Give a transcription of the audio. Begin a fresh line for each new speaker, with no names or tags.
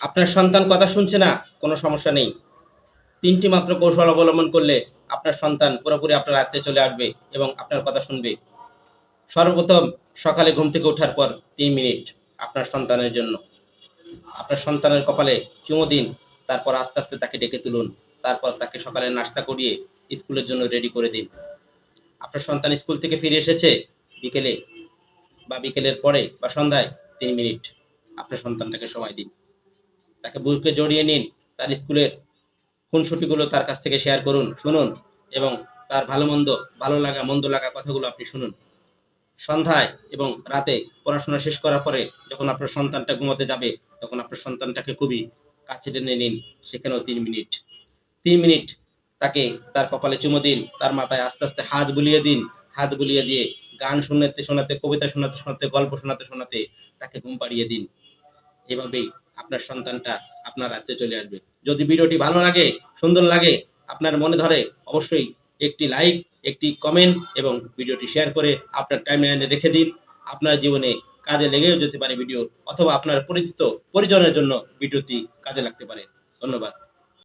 আপনার সন্তান কথা শুনছে না, কোনো সমস্যা নেই। তিনটি মাত্র কৌশল অবলম্বন করলে আপনার সন্তান পুরোপুরি আপনার আয়ত্তে চলে আসবে এবং আপনার কথা শুনবে। সর্বপ্রথম সকালে ঘুম থেকে ওঠার পর তিন মিনিট আপনার সন্তানের জন্য। আপনার সন্তানের কপালে চুমো দিন, তারপর আস্তে আস্তে তাকে ডেকে তুলুন, তারপর তাকে সকালে নাস্তা করিয়ে স্কুলের জন্য রেডি করে দিন। আপনার সন্তান স্কুল থেকে ফিরে এসেছে, বিকেলে বা বিকেলের পরে বা সন্ধ্যায় তিন মিনিট আপনার সন্তানটাকে সময় দিন। তাকে বুকে জড়িয়ে নিন, তার স্কুলের খুনসুটিগুলো তার কাছ থেকে শেয়ার করুন, শুনুন এবং তার ভালো মন্দ, ভালো লাগা, মন্দ লাগা কথাগুলো আপনি শুনুন। সন্ধ্যায় এবং রাতে পড়াশোনা শেষ করার পরে যখন আপনার সন্তানটা ঘুমাতে যাবে, তখন আপনার সন্তানটাকে খুবই কাছে টেনে নিন, সেখানেও তিন মিনিট। তিন মিনিট তাকে তার কপালে চুমো দিন, তার মাথায় আস্তে আস্তে হাত বুলিয়ে দিন, হাত বুলিয়ে দিয়ে গান শোনাতে শোনাতে, কবিতা শোনাতে শোনাতে, গল্প শোনাতে শোনাতে তাকে ঘুম পাড়িয়ে দিন। এভাবেই আপনার সন্তানটা আপনার রাতে চলে আসবে। যদি ভিডিওটি ভালো লাগে, সুন্দর লাগে, আপনার মনে ধরে, অবশ্যই একটি লাইক, একটি কমেন্ট এবং ভিডিওটি শেয়ার করে আপনার টাইম টাইমলাইনে রেখে দিন। আপনার জীবনে কাজে লেগেও যেতে পারে ভিডিও, অথবা আপনার পরিচিত পরিজনের জন্য ভিডিওটি কাজে লাগতে পারে। ধন্যবাদ।